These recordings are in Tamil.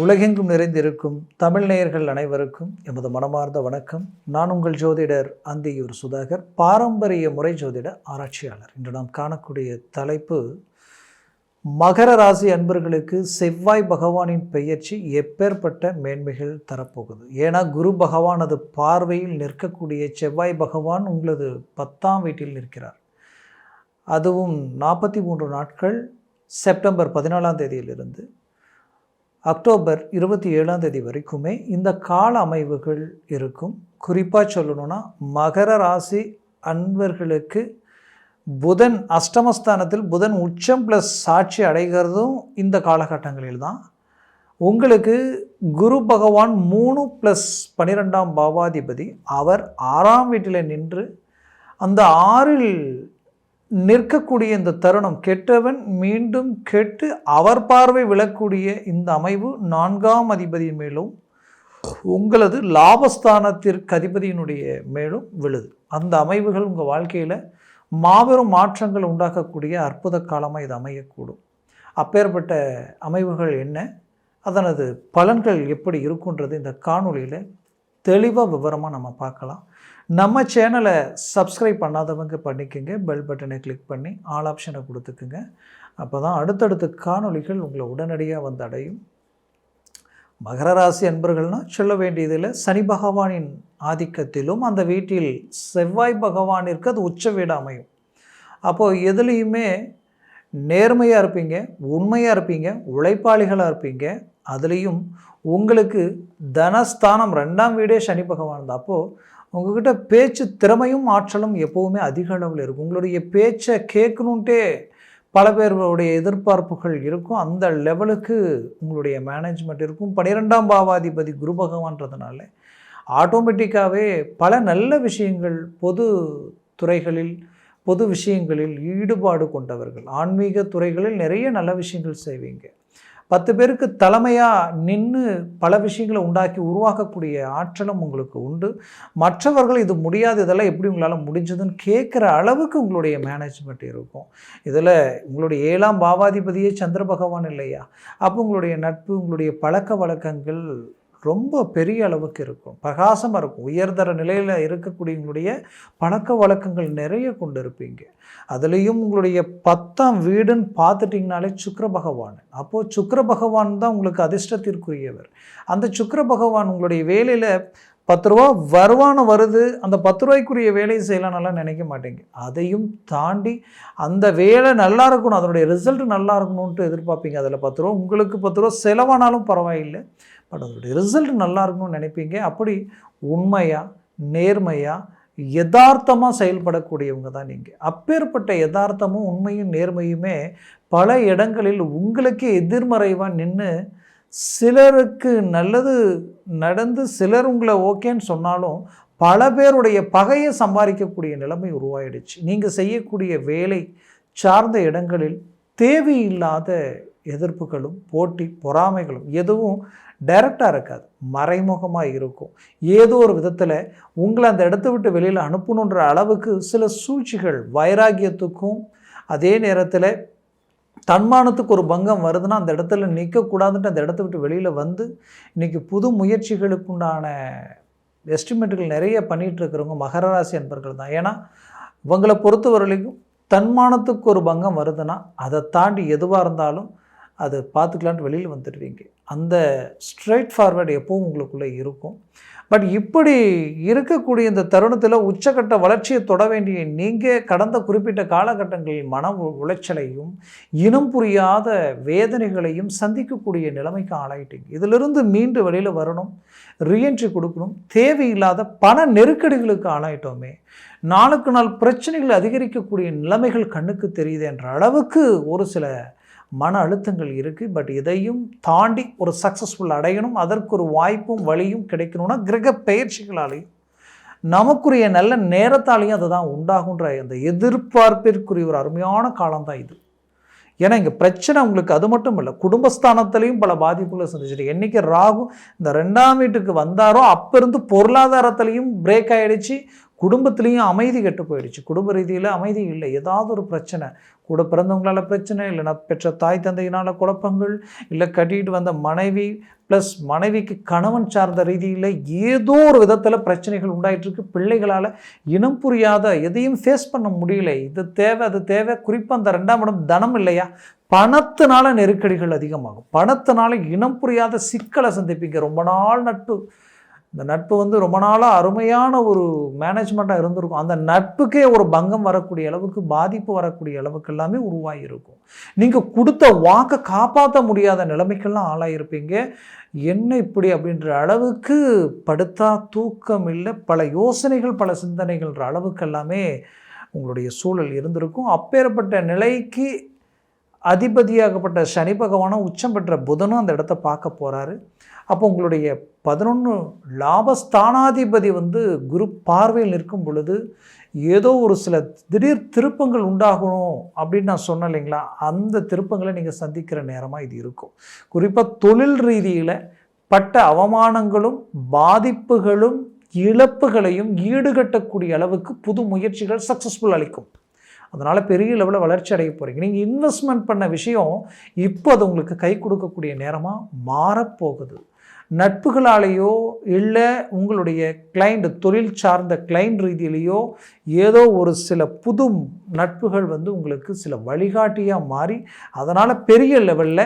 உலகெங்கும் நிறைந்திருக்கும் தமிழ் நேயர்கள் அனைவருக்கும் எமது மனமார்ந்த வணக்கம். நான் உங்கள் ஜோதிடர் அந்தியூர் சுதாகர் பாரம்பரிய முறை ஜோதிட ஆராய்ச்சியாளர். இன்று நாம் காணக்கூடிய தலைப்பு மகர ராசி அன்பர்களுக்கு செவ்வாய் பகவானின் பெயர்ச்சி எப்பேற்பட்ட மேன்மைகள் தரப்போகுது. ஏன்னா குரு பகவானது அது பார்வையில் நிற்கக்கூடிய செவ்வாய் பகவான் உங்களது பத்தாம் வீட்டில் நிற்கிறார். அதுவும் நாற்பத்தி மூன்று நாட்கள் செப்டம்பர் பதினாலாம் தேதியிலிருந்து அக்டோபர் இருபத்தி ஏழாம் தேதி வரைக்குமே இந்த கால அமைவுகள் இருக்கும். குறிப்பாக சொல்லணும்னா மகர ராசி அன்பர்களுக்கு புதன் அஷ்டமஸ்தானத்தில் புதன் உச்சம் ப்ளஸ் சாட்சி அடைகிறதும் இந்த காலகட்டங்களில் தான். உங்களுக்கு குரு பகவான் மூணு ப்ளஸ் பன்னிரெண்டாம் பாவாதிபதி அவர் ஆறாம் வீட்டில் நின்று அந்த ஆறில் நிற்கக்கூடிய இந்த தருணம் கெட்டவன் மீண்டும் கெட்டு அவர் பார்வை விழக்கூடிய இந்த அமைவு நான்காம் அதிபதியின் மேலும் உங்களது லாபஸ்தானத்திற்கு அதிபதியினுடைய மேலும் விழுது. அந்த அமைவுகள் உங்கள் வாழ்க்கையில் மாபெரும் மாற்றங்கள் உண்டாக்கக்கூடிய அற்புத காலமாக இது அமையக்கூடும். அப்பேற்பட்ட அமைவுகள் என்ன? அதனது பலன்கள் எப்படி இருக்குன்றது இந்த காணொலியில் தெளிவாக விவரமாக நம்ம பார்க்கலாம். நம்ம சேனலை சப்ஸ்கிரைப் பண்ணாதவங்க பண்ணிக்கோங்க. பெல் பட்டனை கிளிக் பண்ணி ஆல் ஆப்ஷனை கொடுத்துக்குங்க. அப்போ தான் அடுத்தடுத்த காணொளிகள் உங்களை உடனடியாக வந்து அடையும். மகர ராசி அன்பர்கள்னால் சொல்ல வேண்டியதில் சனி பகவானின் ஆதிக்கத்திலும் அந்த வீட்டில் செவ்வாய் பகவானிற்கு அது உச்ச வீடு அமையும். அப்போது எதுலேயுமே நேர்மையாக இருப்பீங்க உண்மையாக இருப்பீங்க உழைப்பாளிகளாக இருப்பீங்க. அதுலேயும் உங்களுக்கு தனஸ்தானம் ரெண்டாம் வீடே சனி பகவான் தான் அப்போது உங்ககிட்ட பேச்சு திறமையும் ஆற்றலும் எப்போவுமே அதிக அளவில் இருக்கும். உங்களுடைய பேச்சை கேட்கணுன்ட்டே பல பேருடைய எதிர்பார்ப்புகள் இருக்கும். அந்த லெவலுக்கு உங்களுடைய மேனேஜ்மெண்ட் இருக்கும். பன்னிரெண்டாம் பாவாதிபதி குரு பகவான்றதுனால ஆட்டோமேட்டிக்காகவே பல நல்ல விஷயங்கள் பொது துறைகளில் பொது விஷயங்களில் ஈடுபாடு கொண்டவர்கள். ஆன்மீக துறைகளில் நிறைய நல்ல விஷயங்கள் செய்வீங்க. பத்து பேருக்கு தலைமையாக நின்று பல விஷயங்களை உண்டாக்கி உருவாக்கக்கூடிய ஆற்றலும் உங்களுக்கு உண்டு. மற்றவர்கள் இது முடியாது இதெல்லாம் எப்படி உங்களால் முடிஞ்சதுன்னு கேட்குற அளவுக்கு உங்களுடைய மேனேஜ்மெண்ட் இருக்கும். இதில் உங்களுடைய ஏழாம் பாவாதிபதியே சந்திர பகவான் இல்லையா? அப்போ உங்களுடைய நட்பு உங்களுடைய பழக்க வழக்கங்கள் ரொம்ப பெரிய அளவுக்கு இருக்கும். பிரகாசமாக இருக்கும். உயர்தர நிலையில் இருக்கக்கூடியவங்களுடைய பழக்க வழக்கங்கள் நிறைய கொண்டு இருப்பீங்க அதுலேயும் உங்களுடைய பத்தாம் வீடுன்னு பார்த்துட்டிங்கனாலே சுக்கர பகவான். அப்போது சுக்கர பகவான் தான் உங்களுக்கு அதிர்ஷ்டத்திற்குரியவர். அந்த சுக்கர பகவான் உங்களுடைய வேலையில் பத்து ரூபா வருமானம் வருது. அந்த பத்து ரூபாய்க்குரிய வேலையை செய்யலாம்னாலாம் நினைக்க மாட்டேங்க. அதையும் தாண்டி அந்த வேலை நல்லா இருக்கணும். அதனுடைய ரிசல்ட் நல்லா இருக்கணும்ன்ட்டு எதிர்பார்ப்பீங்க. அதில் பத்து ரூபா உங்களுக்கு பத்து ரூபா செலவானாலும் பரவாயில்லை. பட் அதோடைய ரிசல்ட் நல்லா இருக்கணும்னு நினைப்பீங்க. அப்படி உண்மையாக நேர்மையாக யதார்த்தமாக செயல்படக்கூடியவங்க தான் நீங்கள் அப்பேற்பட்ட யதார்த்தமும் உண்மையும் நேர்மையுமே பல இடங்களில் உங்களுக்கு எதிர்மறைவாக நின்று சிலருக்கு நல்லது நடந்து சிலர் உங்களை ஓகேன்னு சொன்னாலும் பல பேருடைய பகையை சம்பாதிக்கக்கூடிய நிலைமை உருவாயிடுச்சு. நீங்கள் செய்யக்கூடிய வேலை சார்ந்த இடங்களில் தேவையில்லாத எதிர்ப்புகளும் போட்டி பொறாமைகளும் எதுவும் டைரக்டாக இருக்காது. மறைமுகமாக இருக்கும். ஏதோ ஒரு விதத்தில் உங்களை அந்த இடத்த விட்டு வெளியில் அனுப்பணுன்ற அளவுக்கு சில சூழ்ச்சிகள் வைராகியத்துக்கும் அதே நேரத்தில் தன்மானத்துக்கு ஒரு பங்கம் வருதுன்னா அந்த இடத்துல நிற்கக்கூடாதுன்ட்டு அந்த இடத்த விட்டு வெளியில் வந்து இன்றைக்கி புது முயற்சிகளுக்குண்டான எஸ்டிமேட்டுகள் நிறைய பண்ணிகிட்டு இருக்கிறவங்க மகர ராசி அன்பர்கள் தான். ஏன்னா இவங்களை பொறுத்தவரைக்கும் தன்மானத்துக்கு ஒரு பங்கம் வருதுன்னா அதை தாண்டி எதுவாக இருந்தாலும் அது பார்த்துக்கலான்ட்டு வெளியில் வந்துடுவீங்க. அந்த ஸ்ட்ரைட் ஃபார்வேர்டு எப்போவும் உங்களுக்குள்ளே இருக்கும். பட் இப்படி இருக்கக்கூடிய இந்த தருணத்தில் உச்சக்கட்ட வளர்ச்சியை தொட வேண்டிய நீங்கள் கடந்த குறிப்பிட்ட காலகட்டங்களில் மன உளைச்சலையும் இனம் புரியாத வேதனைகளையும் சந்திக்கக்கூடிய நிலைமைக்கு ஆளாயிட்டீங்க. இதிலிருந்து மீண்டு வெளியில் வரணும் ரீஎன்ட்ரி கொடுக்கணும் தேவையில்லாத பண நெருக்கடிகளுக்கு ஆளாயிட்டோமே. நாளுக்கு நாள் பிரச்சனைகள் அதிகரிக்கக்கூடிய நிலைமைகள் கண்ணுக்கு தெரியுது என்ற அளவுக்கு ஒரு சில மன அழுத்தங்கள் இருக்குது பட் இதையும் தாண்டி ஒரு சக்ஸஸ்ஃபுல் அடையணும். அதற்கு ஒரு வாய்ப்பும் வழியும் கிடைக்கணும்னா கிரக பயிற்சிகளாலேயும் நமக்குரிய நல்ல நேரத்தாலையும் அதுதான் உண்டாகுன்ற அந்த எதிர்பார்ப்பிற்குரிய ஒரு அருமையான காலம்தான் இது. ஏன்னா இங்கே பிரச்சனை உங்களுக்கு அது மட்டும் இல்லை குடும்பஸ்தானத்திலையும் பல பாதிப்புகளை சந்திச்சிட்டு என்றைக்கு ராகு இந்த ரெண்டாம் வீட்டுக்கு வந்தாரோ அப்போ இருந்து பொருளாதாரத்திலையும் பிரேக் ஆகிடுச்சு குடும்பத்துலேயும் அமைதி கெட்டு போயிடுச்சு. குடும்ப ரீதியில் அமைதி இல்லை. ஏதாவது ஒரு பிரச்சனை. கூட பிறந்தவங்களால் பிரச்சனை இல்லைனா பெற்ற தாய் தந்தையினால் குழப்பங்கள் இல்லை கட்டிட்டு வந்த மனைவி ப்ளஸ் மனைவிக்கு கணவன் சார்ந்த ரீதியில் ஏதோ ஒரு விதத்தில் பிரச்சனைகள் உண்டாயிட்டிருக்கு பிள்ளைகளால் இனம் புரியாத எதையும் ஃபேஸ் பண்ண முடியல. இது தேவை அது தேவை. குறிப்பாக அந்த ரெண்டாம் இடம் தனம் இல்லையா? பணத்தினால நெருக்கடிகள் அதிகமாகும். பணத்தினால இனம் புரியாத சிக்கலை சந்திப்பீங்க. ரொம்ப நாள் நட்பு. இந்த நட்பு வந்து ரொம்ப நாளாக அருமையான ஒரு மேனேஜ்மெண்ட்டாக இருந்திருக்கும். அந்த நட்புக்கே ஒரு பங்கம் வரக்கூடிய அளவுக்கு பாதிப்பு வரக்கூடிய அளவுக்கு எல்லாமே உருவாகி இருக்கும் நீங்கள் கொடுத்த வாக்கை காப்பாற்ற முடியாத நிலைமைக்கெல்லாம் ஆளாயிருப்பீங்க. என்ன இப்படி அப்படின்ற அளவுக்கு படுத்தா தூக்கம் இல்லை. பல யோசனைகள் பல சிந்தனைகள்ன்ற அளவுக்கு எல்லாமே உங்களுடைய சூழல் இருந்திருக்கும். அப்பேற்பட்ட நிலைக்கு அதிபதியாகப்பட்ட சனி பகவானும் உச்சம் பெற்ற புதனும் அந்த இடத்த பார்க்க போகிறாரு அப்போ உங்களுடைய பதினொன்று லாபஸ்தானாதிபதி வந்து குரு பார்வையில் நிற்கும் பொழுது ஏதோ ஒரு சில திடீர் திருப்பங்கள் உண்டாகணும் அப்படின்னு நான் சொன்னேன் இல்லைங்களா? அந்த திருப்பங்களை நீங்கள் சந்திக்கிற நேரமாக இது இருக்கும். குறிப்பாக தொழில் ரீதியில் பட்ட அவமானங்களும் பாதிப்புகளும் இழப்புகளையும் ஈடுகட்டக்கூடிய அளவுக்கு புது முயற்சிகள் சக்ஸஸ்ஃபுல் அளிக்கும். அதனால் பெரிய லெவலில் வளர்ச்சி அடைய போகிறீங்க நீங்கள் இன்வெஸ்ட்மெண்ட் பண்ண விஷயம் இப்போ அது உங்களுக்கு கை கொடுக்கக்கூடிய நேரமாக மாறப்போகுது. நட்புகளாலேயோ இல்லை உங்களுடைய கிளைண்ட் தொழில் சார்ந்த கிளைண்ட் ரீதியிலேயோ ஏதோ ஒரு சில புது நட்புகள் வந்து உங்களுக்கு சில வழிகாட்டியாக மாறி அதனால் பெரிய லெவலில்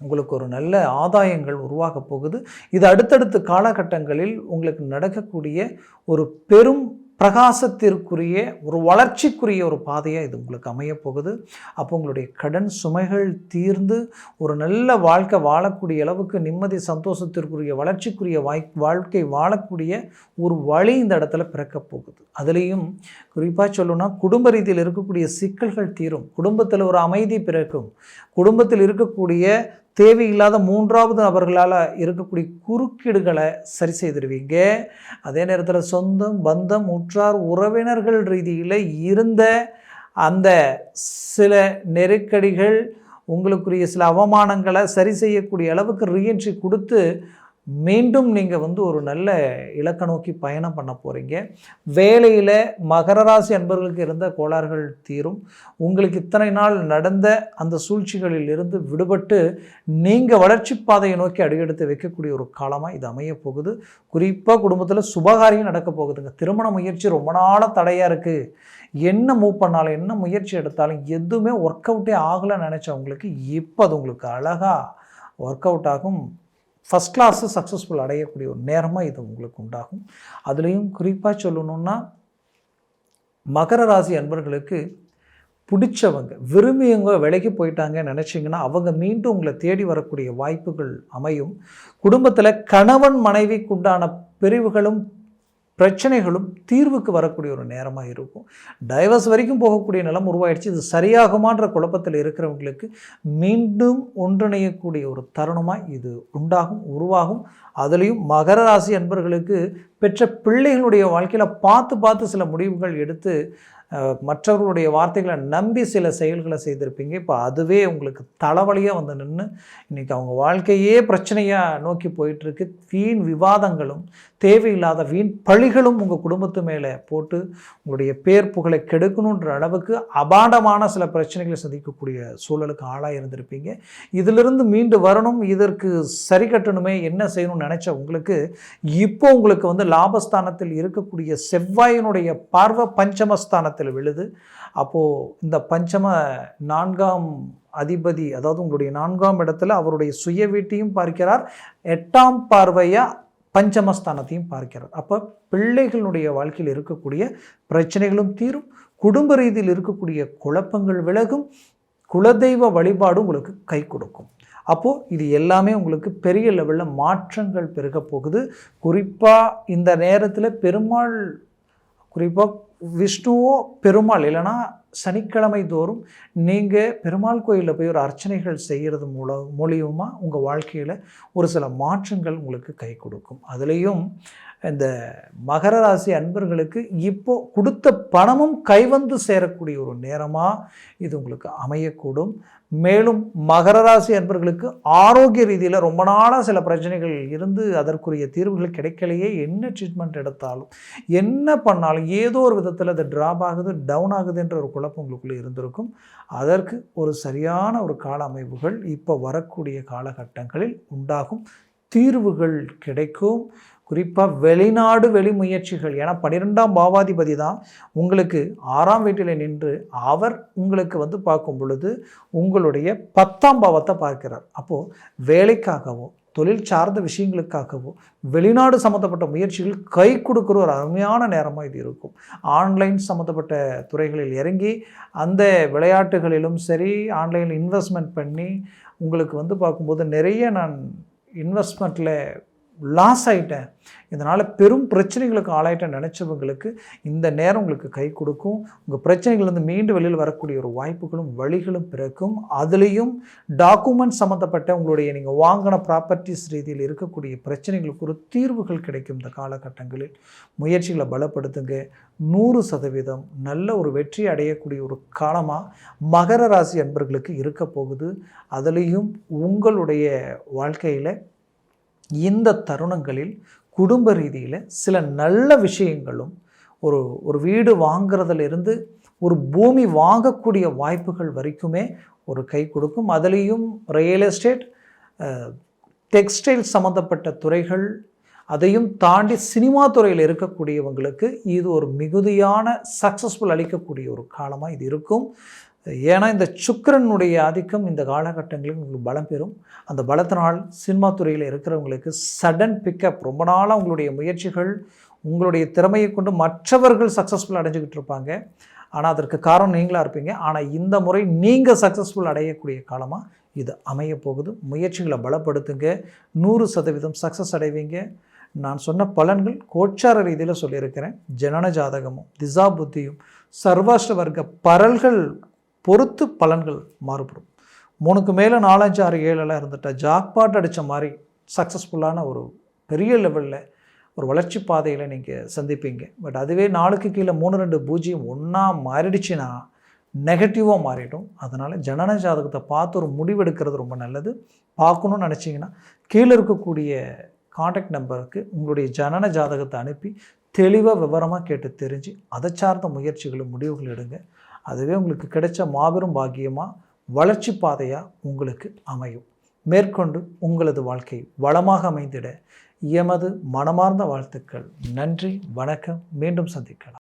உங்களுக்கு ஒரு நல்ல ஆதாயங்கள் உருவாக போகுது. இது அடுத்தடுத்த காலகட்டங்களில் உங்களுக்கு நடக்கக்கூடிய ஒரு பெரும் பிரகாசத்திற்குரிய ஒரு வளர்ச்சிக்குரிய ஒரு பாதையாக இது உங்களுக்கு அமையப்போகுது அப்போ உங்களுடைய கடன் சுமைகள் தீர்ந்து ஒரு நல்ல வாழ்க்கை வாழக்கூடிய அளவுக்கு நிம்மதி சந்தோஷத்திற்குரிய வளர்ச்சிக்குரிய வாய் வாழ்க்கை வாழக்கூடிய ஒரு வழி இந்த இடத்துல பிறக்கப் போகுது. அதுலேயும் குறிப்பாக சொல்லணும்னா குடும்ப ரீதியில் இருக்கக்கூடிய சிக்கல்கள் தீரும். குடும்பத்தில் ஒரு அமைதி பிறக்கும். குடும்பத்தில் இருக்கக்கூடிய தேவையில்லாத மூன்றாவது நபர்களால் இருக்கக்கூடிய குறுக்கீடுகளை சரி செய்திருவீங்க. அதே நேரத்தில் சொந்தம் பந்தம் உற்றார் உறவினர்கள் ரீதியில் இருந்த அந்த சில நெருக்கடிகள் உங்களுக்குரிய சில அவமானங்களை சரி செய்யக்கூடிய அளவுக்கு ரீஎன்ட்ரி கொடுத்து மீண்டும் நீங்கள் வந்து ஒரு நல்ல இலக்க நோக்கி பயணம் பண்ண போகிறீங்க வேலையில் மகர ராசி அன்பர்களுக்கு இருந்த கோளாறுகள் தீரும். உங்களுக்கு இத்தனை நாள் நடந்த அந்த சூழ்ச்சிகளில் இருந்து விடுபட்டு நீங்கள் வளர்ச்சி பாதையை நோக்கி அடியெடுத்து வைக்கக்கூடிய ஒரு காலமாக இது அமைய போகுது. குறிப்பாக குடும்பத்தில் சுபகாரியம் நடக்க போகுதுங்க. திருமண முயற்சி ரொம்ப நாளாக தடையாக இருக்குது என்ன மூவ் பண்ணாலும் என்ன முயற்சி எடுத்தாலும் எதுவுமே ஒர்க் அவுட்டே ஆகலைன்னு நினச்சவங்களுக்கு இப்போ அது உங்களுக்கு அழகாக ஒர்க் அவுட் ஆகும். ஃபஸ்ட் கிளாஸு சக்ஸஸ்ஃபுல் அடையக்கூடிய ஒரு நேரமாக இது உங்களுக்கு உண்டாகும். அதுலேயும் குறிப்பாக சொல்லணுன்னா மகர ராசி அன்பர்களுக்கு பிடிச்சவங்க விரும்பியவங்க விலைக்கு போயிட்டாங்கன்னு நினச்சிங்கன்னா அவங்க மீண்டும் உங்களை தேடி வரக்கூடிய வாய்ப்புகள் அமையும். குடும்பத்தில் கணவன் மனைவிக்குண்டான பிரிவுகளும் பிரச்சனைகளும் தீர்வுக்கு வரக்கூடிய ஒரு நேரமாக இருக்கும். டைவர்ஸ் வரைக்கும் போகக்கூடிய நிலம் உருவாயிடுச்சு. இது சரியாகுமான்ற குழப்பத்தில் இருக்கிறவங்களுக்கு மீண்டும் ஒன்றிணையக்கூடிய ஒரு தருணமாக இது உண்டாகும் உருவாகும். அதுலேயும் மகர ராசி அன்பர்களுக்கு பெற்ற பிள்ளைகளுடைய வாழ்க்கையில் பார்த்து பார்த்து சில முடிவுகள் எடுத்து மற்றவர்களுடைய வார்த்தைகளை நம்பி சில செயல்களை செய்திருப்பீங்க. இப்போ அதுவே உங்களுக்கு தலைவலியாக வந்து நின்று இன்றைக்கி அவங்க வாழ்க்கையே பிரச்சனையாக நோக்கி போயிட்டுருக்கு. வீண் விவாதங்களும் தேவையில்லாத வீண் பழிகளும் உங்கள் குடும்பத்து மேலே போட்டு உங்களுடைய பேர் புகழை கெடுக்கணுன்ற அளவுக்கு அபாண்டமான சில பிரச்சனைகளை சந்திக்கக்கூடிய சூழலுக்கு ஆளாக இருந்திருப்பீங்க. இதிலிருந்து மீண்டு வரணும் இதற்கு சரி கட்டணுமே என்ன செய்யணும்னு நினச்ச உங்களுக்கு இப்போ உங்களுக்கு வந்து லாபஸ்தானத்தில் இருக்கக்கூடிய செவ்வாயினுடைய பார்வை பஞ்சமஸ்தானத்தில் விழுது. அப்போது இந்த பஞ்சம நான்காம் அதிபதி அதாவது உங்களுடைய நான்காம் இடத்துல அவருடைய சுய வீட்டையும் பார்க்கிறார். எட்டாம் பார்வையாக பஞ்சமஸ்தானத்தையும் பார்க்கிறார். அப்போ பிள்ளைகளுடைய வாழ்க்கையில் இருக்கக்கூடிய பிரச்சனைகளும் தீரும். குடும்ப ரீதியில் இருக்கக்கூடிய குழப்பங்கள் விலகும். குலதெய்வ வழிபாடு உங்களுக்கு கை கொடுக்கும். அப்போது இது எல்லாமே உங்களுக்கு பெரிய லெவலில் மாற்றங்கள் பெருக போகுது. குறிப்பாக இந்த நேரத்தில் பெருமாள் குறிப்பாக விஷ்ணுவோ பெருமாள் இல்லைன்னா சனிக்கிழமை தோறும் நீங்கள் பெருமாள் கோயிலில் போய் ஒரு அர்ச்சனைகள் செய்கிறது மூலம் மூலியமாக உங்கள் வாழ்க்கையில் ஒரு சில மாற்றங்கள் உங்களுக்கு கை கொடுக்கும். அதுலேயும் இந்த மகர ராசி அன்பர்களுக்கு இப்போ கொடுத்த பணமும் கைவந்து சேரக்கூடிய ஒரு நேரமாக இது உங்களுக்கு அமையக்கூடும். மேலும் மகர ராசி அன்பர்களுக்கு ஆரோக்கிய ரீதியில் ரொம்ப நாளாக சில பிரச்சனைகள் இருந்து அதற்குரிய தீர்வுகள் கிடைக்கலையே என்ன ட்ரீட்மெண்ட் எடுத்தாலும் என்ன பண்ணாலும் ஏதோ ஒரு விதத்தில் அது ட்ராப் ஆகுது டவுன் ஆகுதுன்ற ஒரு குழப்பம் உங்களுக்குள்ளே இருந்திருக்கும். அதற்கு ஒரு சரியான ஒரு கால அமைவுகள் இப்போ வரக்கூடிய காலகட்டங்களில் உண்டாகும். தீர்வுகள் கிடைக்கும். குறிப்பாக வெளிநாடு வெளி முயற்சிகள். ஏன்னா பன்னிரெண்டாம் பாவாதிபதி தான் உங்களுக்கு ஆறாம் வீட்டில் நின்று அவர் உங்களுக்கு வந்து பார்க்கும் பொழுது உங்களுடைய பத்தாம் பாவத்தை பார்க்கிறார். அப்போது வேலைக்காகவோ தொழில் சார்ந்த விஷயங்களுக்காகவோ வெளிநாடு சம்மந்தப்பட்ட முயற்சிகள் கை கொடுக்குற ஒரு அருமையான நேரமாக இது இருக்கும். ஆன்லைன் சம்மந்தப்பட்ட துறைகளில் இறங்கி அந்த விளையாட்டுகளிலும் சரி ஆன்லைனில் இன்வெஸ்ட்மெண்ட் பண்ணி உங்களுக்கு வந்து பார்க்கும்போது நிறைய நான் இன்வெஸ்ட்மெண்ட்டில் லாஸ் ஆகிட்டேன் இதனால் பெரும் பிரச்சனைகளுக்கு ஆளாயிட்டேன் நினச்சவங்களுக்கு இந்த நேரம் உங்களுக்கு கை கொடுக்கும். உங்கள் பிரச்சனைகள்லேருந்து மீண்டு வெளியில் வரக்கூடிய ஒரு வாய்ப்புகளும் வழிகளும் பிறக்கும். அதுலேயும் டாக்குமெண்ட் சம்மந்தப்பட்ட உங்களுடைய நீங்கள் வாங்கின ப்ராப்பர்ட்டிஸ் ரீதியில் இருக்கக்கூடிய பிரச்சனைகளுக்கு ஒரு தீர்வுகள் கிடைக்கும் இந்த காலகட்டங்களில். முயற்சிகளை பலப்படுத்துங்க. நூறு சதவீதம் நல்ல ஒரு வெற்றி அடையக்கூடிய ஒரு காலமாக மகர ராசி அன்பர்களுக்கு இருக்க போகுது. அதுலேயும் உங்களுடைய வாழ்க்கையில் இந்த தருணங்களில் குடும்ப ரீதியில் சில நல்ல விஷயங்களும் ஒரு ஒரு வீடு வாங்கிறதுலேருந்து ஒரு பூமி வாங்கக்கூடிய வாய்ப்புகள் வரைக்குமே ஒரு கை கொடுக்கும். அதுலேயும் ரியல் எஸ்டேட் டெக்ஸ்டைல் சம்மந்தப்பட்ட துறைகள் அதையும் தாண்டி சினிமா துறையில் இருக்கக்கூடியவங்களுக்கு இது ஒரு மிகுதியான சக்ஸஸ்ஃபுல் அளிக்கக்கூடிய ஒரு காலமாக இது இருக்கும். ஏன்னா இந்த சுக்கரனுடைய ஆதிக்கம் இந்த காலகட்டங்களில் உங்களுக்கு பலம் பெறும். அந்த பலத்தினால் சினிமா துறையில் இருக்கிறவங்களுக்கு சடன் பிக்கப் ரொம்ப நாளாக உங்களுடைய முயற்சிகள் உங்களுடைய திறமையை கொண்டு மற்றவர்கள் சக்ஸஸ்ஃபுல் அடைஞ்சிக்கிட்டு இருப்பாங்க. ஆனால் அதற்கு காரணம் நீங்களாக இருப்பீங்க. ஆனால் இந்த முறை நீங்கள் சக்ஸஸ்ஃபுல் அடையக்கூடிய காலமாக இது அமைய போகுது. முயற்சிகளை பலப்படுத்துங்க. நூறு சதவீதம் சக்ஸஸ் அடைவீங்க. நான் சொன்ன பலன்கள் கோச்சார ரீதியில் சொல்லியிருக்கிறேன். ஜனன ஜாதகமும் திசா புத்தியும் சர்வாஷ்ட வர்க்க பரல்கள் பொறுத்து பலன்கள் மாறுபடும். மூணுக்கு மேலே நாலஞ்சு ஆறு ஏழெல்லாம் இருந்துட்டால் ஜாக்பாட் அடித்த மாதிரி சக்ஸஸ்ஃபுல்லான ஒரு பெரிய லெவலில் ஒரு வளர்ச்சி பாதையில் நீங்கள் சந்திப்பீங்க. பட் அதுவே நாளுக்கு கீழே மூணு ரெண்டு பூஜ்ஜியம் ஒன்றா மாறிடுச்சுன்னா நெகட்டிவாக மாறிடும். அதனால் ஜனன ஜாதகத்தை பார்த்து ஒரு முடிவெடுக்கிறது ரொம்ப நல்லது. பார்க்கணுன்னு நினச்சிங்கன்னா கீழே இருக்கக்கூடிய காண்டாக்ட் நம்பருக்கு உங்களுடைய ஜனன ஜாதகத்தை அனுப்பி தெளிவாக விவரமாக கேட்டு தெரிஞ்சு அதை சார்ந்த முயற்சிகளும் முடிவுகள் எடுங்க. அதுவே உங்களுக்கு கிடைச்ச மாபெரும் பாக்கியமாக வளர்ச்சி பாதையாக உங்களுக்கு அமையும். மேற்கொண்டு உங்களது வாழ்க்கை வளமாக அமைந்திட எமது மனமார்ந்த வாழ்த்துக்கள். நன்றி வணக்கம். மீண்டும் சந்திக்கலாம்.